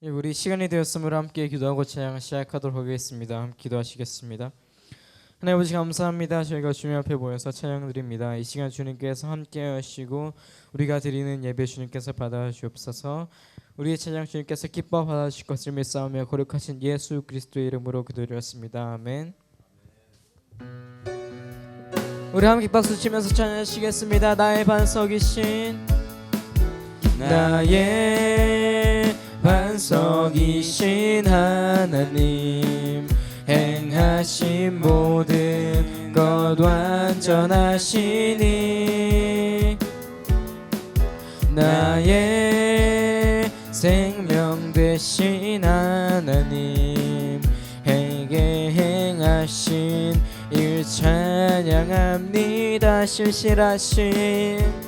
예, 우리 시간이 되었으므로 함께 기도하고 찬양 시작하도록 하겠습니다. 기도하시겠습니다. 하나님 아버지 감사합니다. 저희가 주님 앞에 모여서 찬양 드립니다. 이 시간 주님께서 함께 하시고 우리가 드리는 예배 주님께서 받아 주옵소서. 우리의 찬양 주님께서 기뻐 받아 주실 것을 믿사오며 거룩하신 예수 그리스도의 이름으로 기도드렸습니다. 아멘. 우리 함께 박수 치면서 찬양하시겠습니다. 나의 반석이신 나의 반석이신 하나님 행하신 모든 것 완전하시니 나의 생명 되신 하나님 행게 행하신 일 찬양합니다. 신실하신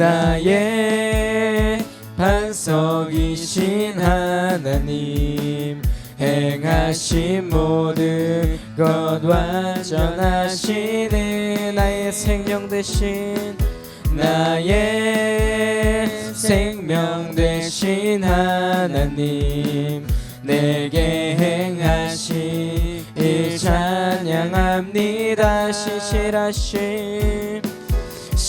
나의 반석이신 하나님 행하신 모든 것 완전하시네. 나의 생명 되신 나의 생명 되신 하나님 내게 행하신 일 찬양합니다. 신실하신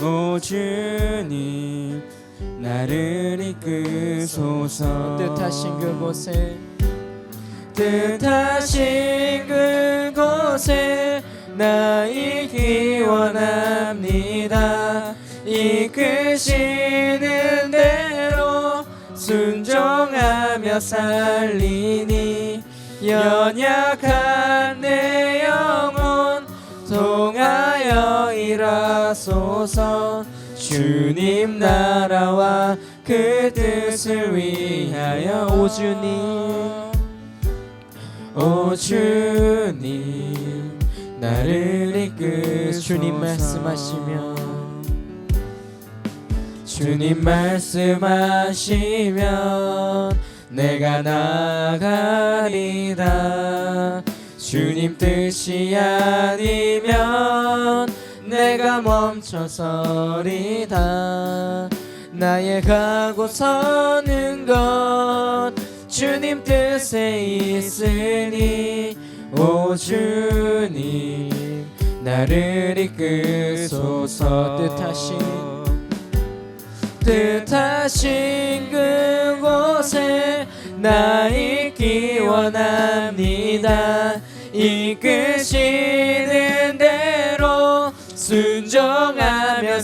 오 주님 나를 이끄소서. 뜻하신 그곳에. 뜻하신 그곳에 나 있기 원합니다. 이끄시는 대로 순종하며 살리니 연약한 하소서. 주님 나라와 그 뜻을 위하여. 오 주님. 오 주님. 나를 이끄소서. 주님 말씀하시면. 주님 말씀하시면 내가 나가리다 주님 뜻이 아니면 내가 멈춰서리다. 나의 가고 서는 것. 주님 뜻에 있으니 오 주님 나를 이끄소서. 뜻하신 뜻하신 그곳에 나 있기 원합니다. 이끄시는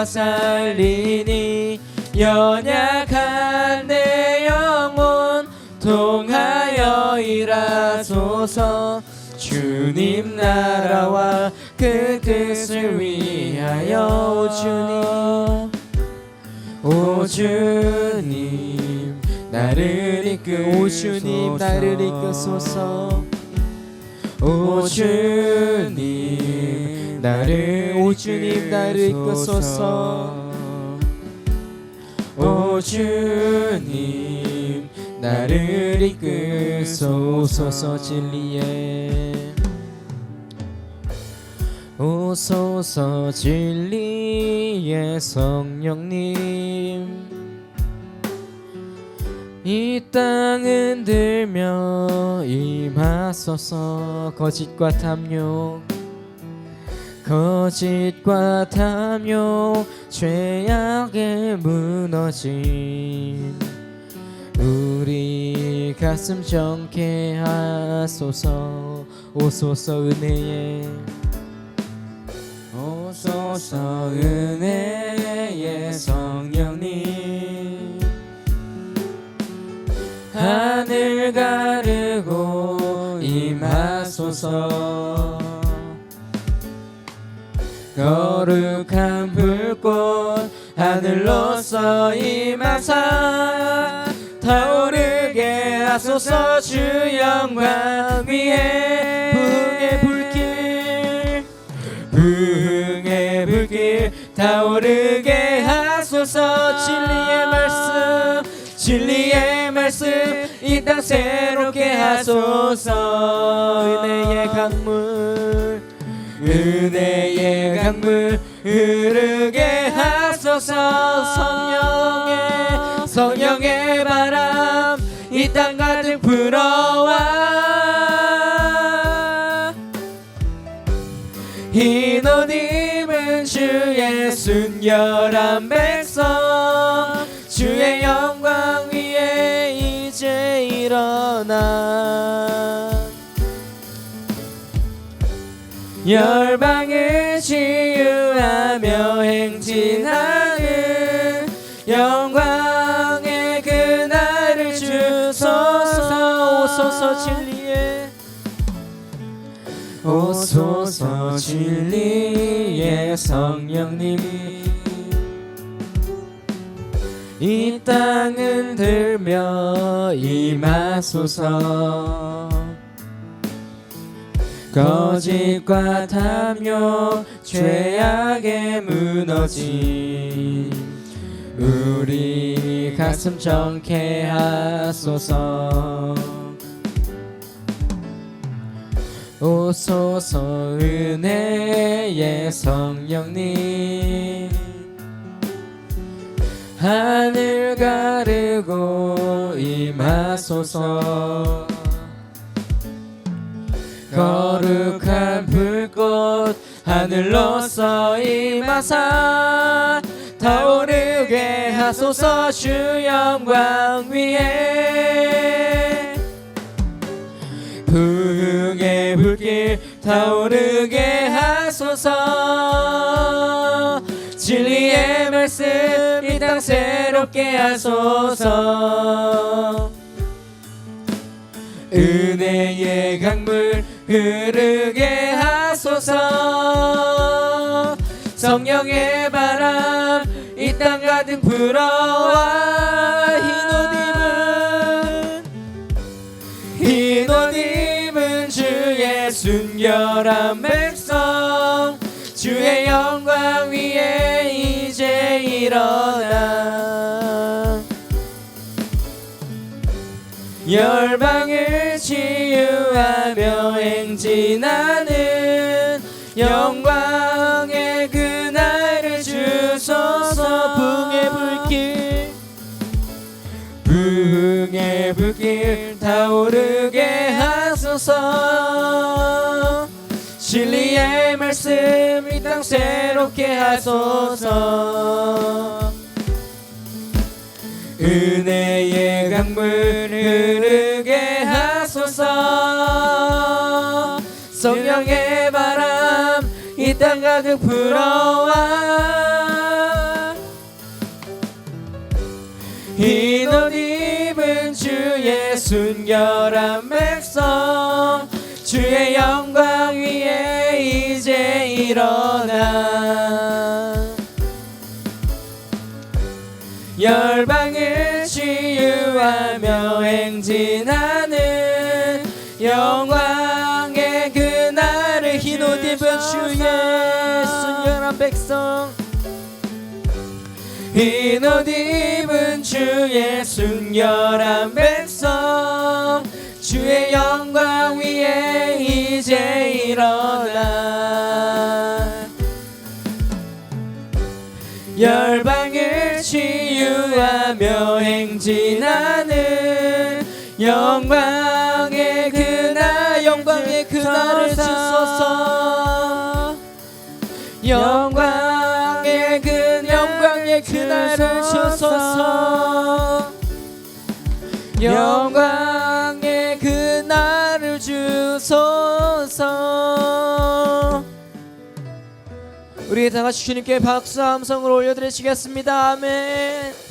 며 살리니 연약한 내 영혼 통하여 일하소서. 주님 나라와 그 뜻을 위하여 오 주님. 오 주님 나를 이끄 오 주님 나를 이끄소서. 오 주님 나를 오 주님 나를 이끄소서. 오 주님 나를 이끄소서 진리에. 오소서 진리의 성령님. 이 땅은 들며 임하소서 거짓과 탐욕 거짓과 탐욕 죄악에 무너진 우리 가슴 정케 하소서 오소서 은혜에. 오소서 은혜의 성령님. 하늘 가르고 임하소서 거룩한 불꽃 하늘로서 임하사 타오르게 하소서 주 영광 위에. 부흥의 불길. 부흥의 불길 타오르게 하소서. 진리의 말씀 진리의 말씀 이 땅 새롭게 하소서. 은혜의 강물. 은혜의 강물 흐르게 하소서. 성령의 성령의 바람 이 땅 가득 불어와. 입은 주의 순결한 백성. 주의 영광 위에 이제 일어나. 열방 오소서 진리의 성령님이 이 땅은 들며 임하소서. 거짓과 탐욕 죄악에 무너진 우리 가슴 정케 하소서 오소서 은혜의 성령님. 하늘 가르고 임하소서. 거룩한 불꽃 하늘로서 임하사 타오르게 하소서 주 영광 위에 타오르게 하소서. 진리의 말씀 이 땅 새롭게 하소서. 은혜의 강물 흐르게 하소서. 성령의 바람 이 땅 가득 불어와 순결한 백성 주의 영광 위에 이제 일어나. 열방을 치유하며 행진하는 영광의 그날을 주소서. 붕의 불길. 붕의 불길 타오르게 진리의 말씀 이 땅 새롭게 하소서. 은혜의 강물 흐르게 하소서. 성령의 바람 이 땅 가득 불어와. 흰옷 입은 주의 순결한 백성. 주의 영광 일어나. 열방을 치유하며 행진하는 영광의 그날을 흰옷 입은 주의 순결한 백성. 흰옷 입은 주의 순결한 백성 행진하는 영광의 그날 영광의 그날을 주소서 영광의 그 영광의 그날을 주소서 영광의 그날을 주소서 우리 다 같이 주님께 박수 함성을 올려드리시겠습니다. 아멘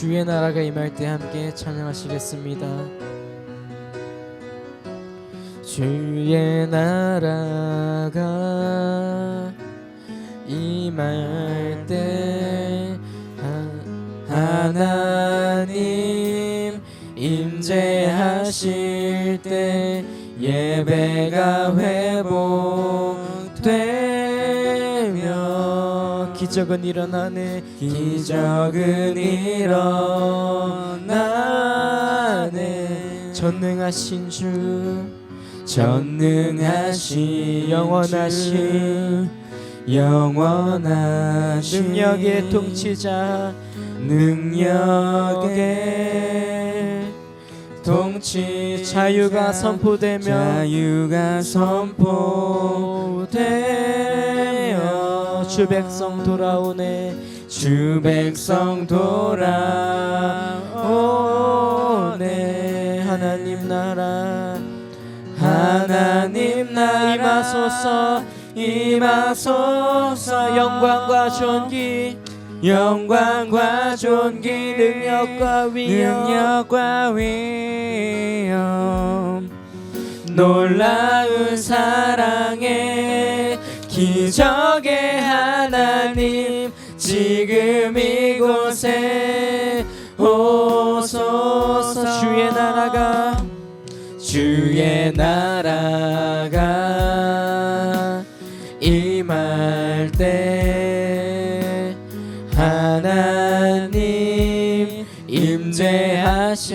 주의 나라가 임할 때 함께 찬양하시겠습니다. 주의 나라가 임할 때 하- 하나님 임재하실 때 예배가 회복 기적은 일어나네. 기적은 일어나네. 전능하신 주 전능하신 영원하신 영원하신 능력의 통치자 능력의 통치 자유가 선포되며 자유가 선포되어 주 백성 돌아오네. 주 백성 돌아오네. 하나님 나라 하나님 나라. 임하소서 임하소서. 영광과 존귀 영광과 존귀 능력과 위엄. 능력과 위엄. 놀라운 사랑의 기적의 하나님 지금 이곳에 오소서. 주의 나라가 주의 나라가 임할 때 하나님 임재하실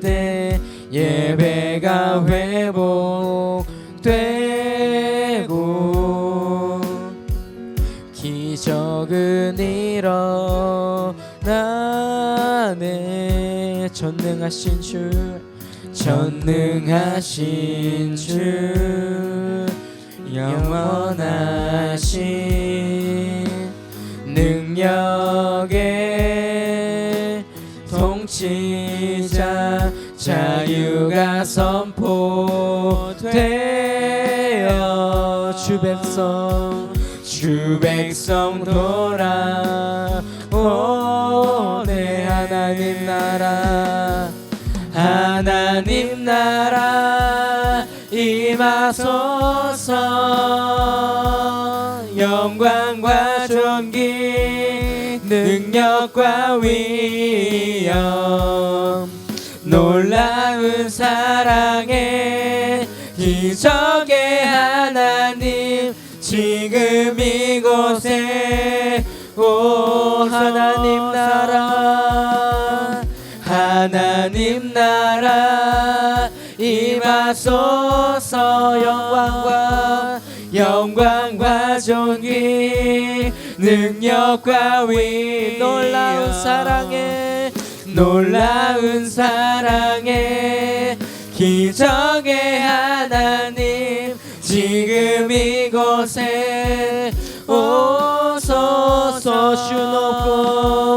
때 예배가 회 기적은 일어나네. 전능하신 주 전능하신 주 영원하신 능력의 통치자 자유가 선포되어 주 백성 주 백성 돌아오네 하나님 나라. 하나님 나라. 임하소서. 영광과 존귀 능력과 위엄. 놀라운 사랑에 기적 하소서 영광과 영광과 존귀 능력과 위 놀라운 사랑에 놀라운 사랑에 기적의 하나님 지금 이곳에 오소서 주 높고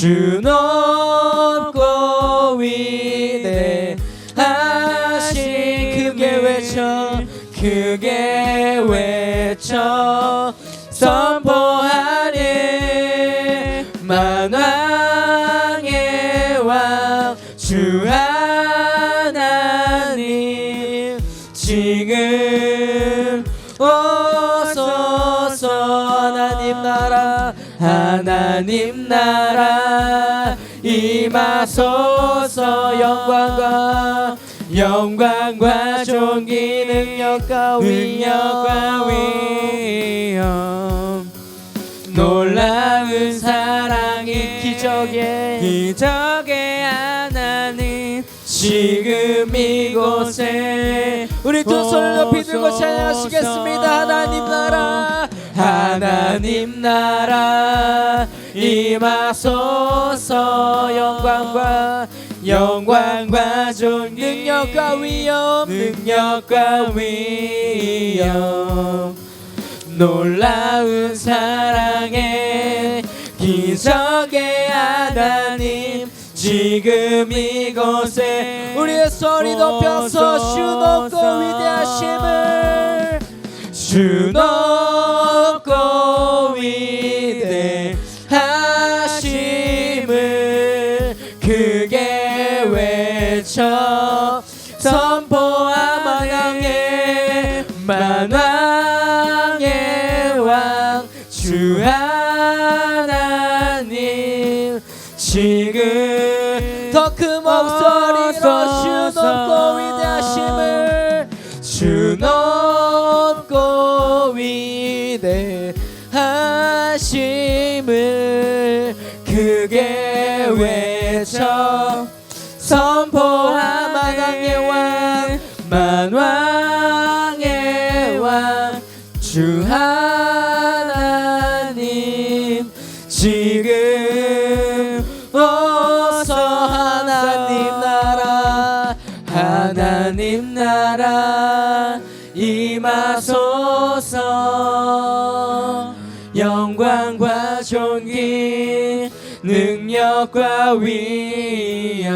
주 높고 위대하심 크게 외쳐 크게 외쳐 선포하네 만왕 하나님 나라 임하소서 영광과 영광과 존귀 능력과 위엄. 놀라운 사랑의 기적의 기적의 하나님 지금 이곳에 우리 두 손을 높이 들고 찬양하시겠습니다. 하나님 나라 하나님 나라. 임하소서 영광과 영광과 존 능력과 위엄 능력과 위엄. 놀라운 사랑에 기적의 하나님 지금 이곳에 우리의 소리 높여서 주 높고 위대하심을 주 높고 위대하심을 크게 외쳐 선포하 만왕의 만왕의 왕 주 하 포하 만왕의 왕 만왕의 왕 주 하나님. 지금 어서 하나님 나라 하나님 나라 임하소서. 영광과 존귀 능력과 위엄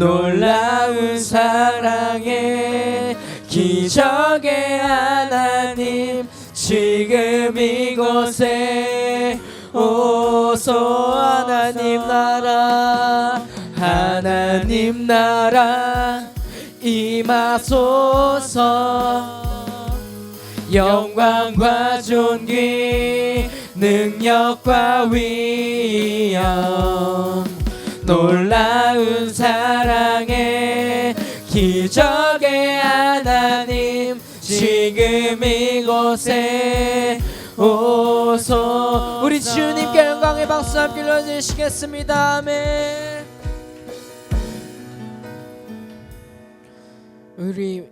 놀라운 사랑에 기적의 하나님 지금 이곳에 오소 하나님 나라 하나님 나라 임하소서. 영광과 존귀 능력과 위엄 이곳에 오소 우리 주님께 영광의 박수 함께 올려주시겠습니다. 우리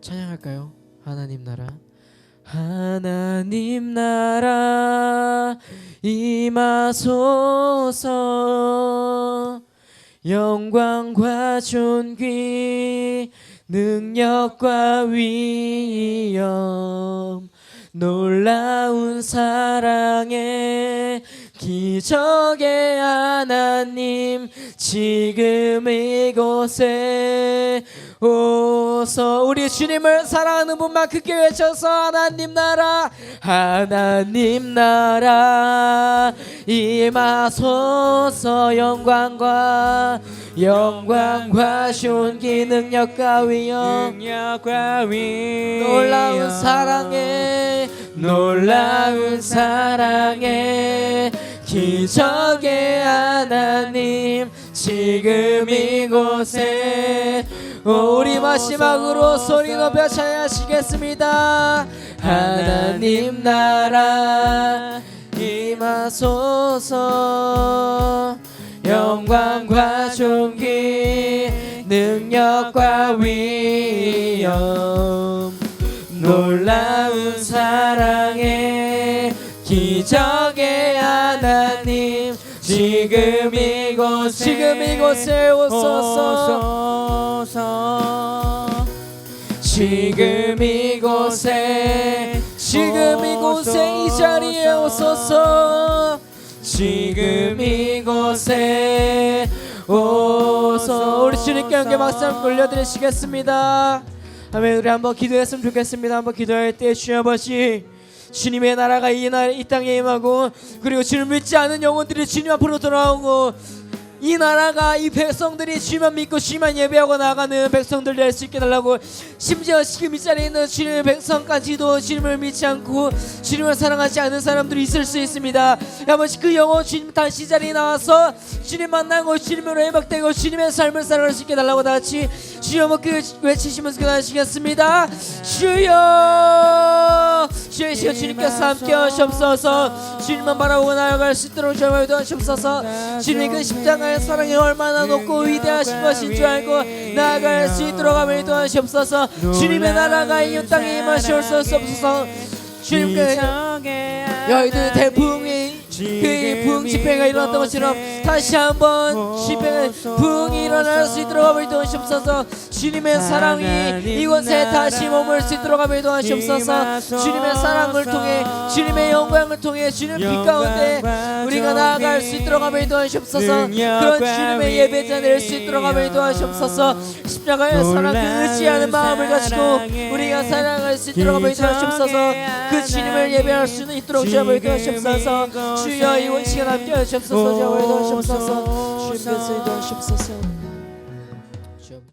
찬양할까요? 하나님 나라. 하나님 나라 임하소서. 영광과 존귀 능력과 위엄 놀라운 사랑의 기적의 하나님 지금 이곳에 오서. 우리 주님을 사랑하는 분만 크게 외쳐서 하나님 나라 하나님 나라. 임하소서 영광과 영광과 존귀 능력과 위엄 능력과 위 놀라운 사랑에 놀라운 사랑에 기적의 하나님 지금 이곳에 오, 우리 마지막으로 소리 높여 찬양하시겠습니다. 하나님 나라 임하소서. 영광과 존귀 능력과 위엄. 놀라운 사랑의 기적의 하나님 지금 이곳 지금 이곳에 오소서 오소서. 지금 이곳에 지금 이곳에 이 자리에 오소서. 지금 이곳에 오소 우리 주님께 함께 박수 한번 올려드리시겠습니다. 아멘. 우리 한번 기도했으면 좋겠습니다. 한번 기도할 때 주여 아버지 주님의 나라가 이, 나, 이 땅에 임하고 그리고 주님 믿지 않은 영혼들이 주님 앞으로 돌아오고 이 나라가 이 백성들이 주만 믿고 주만 예배하고 나가는 백성들 될 수 있게 달라고 심지어 지금 이 자리에 있는 주님의 백성까지도 주님을 믿지 않고 주님을 사랑하지 않는 사람들이 있을 수 있습니다. 아버지 그 영혼 주님 다시 이 자리에 나와서 주님 만나고 주님으로 회복되고 주님의 삶을 살아갈 수 있게 달라고 다 같이 주여 먹기 외치시면서 기도하시겠습니다. 주여! 시간 주님께서 함께 하시옵소서. 주님만 바라보고 나아갈 수 있도록 저희와 도와주옵소서. 주님의 그 십자 가의 사랑이 얼마나 높고 위대하신 것인 줄 알고 나아갈 수 있도록 하며 도와주옵소서. 주님의 나라가 이 땅에 임하시옵소서. 주님 그 여의도 대풍이 그 부흥 집회가 일어났던 것처럼 다시 한번 집회 부흥이 일어날 수 있도록 하며 도와주옵소서 주님의 사랑이 이곳에 다시 머물 수 있도록 하며 도와주옵소서. 주님의 사랑을 통해 주님의 영광을 통해 주님 빛 가운데 우리가 나아갈 수 있도록 하며 도와주옵소서. 그런 주님의 예배자 될수 있도록 하며 도와주옵소서. 십자가의 사랑 그 의지하는 마음을 가지고 우리가 사랑할 수 있도록 하며 도와주옵소서. 그 주님을 예배할 수 있도록 주여 도와주옵소서. 주여 이원 시간 함께 하시옵소서. 주여 도와주옵소서. 주님께서 도와주옵소서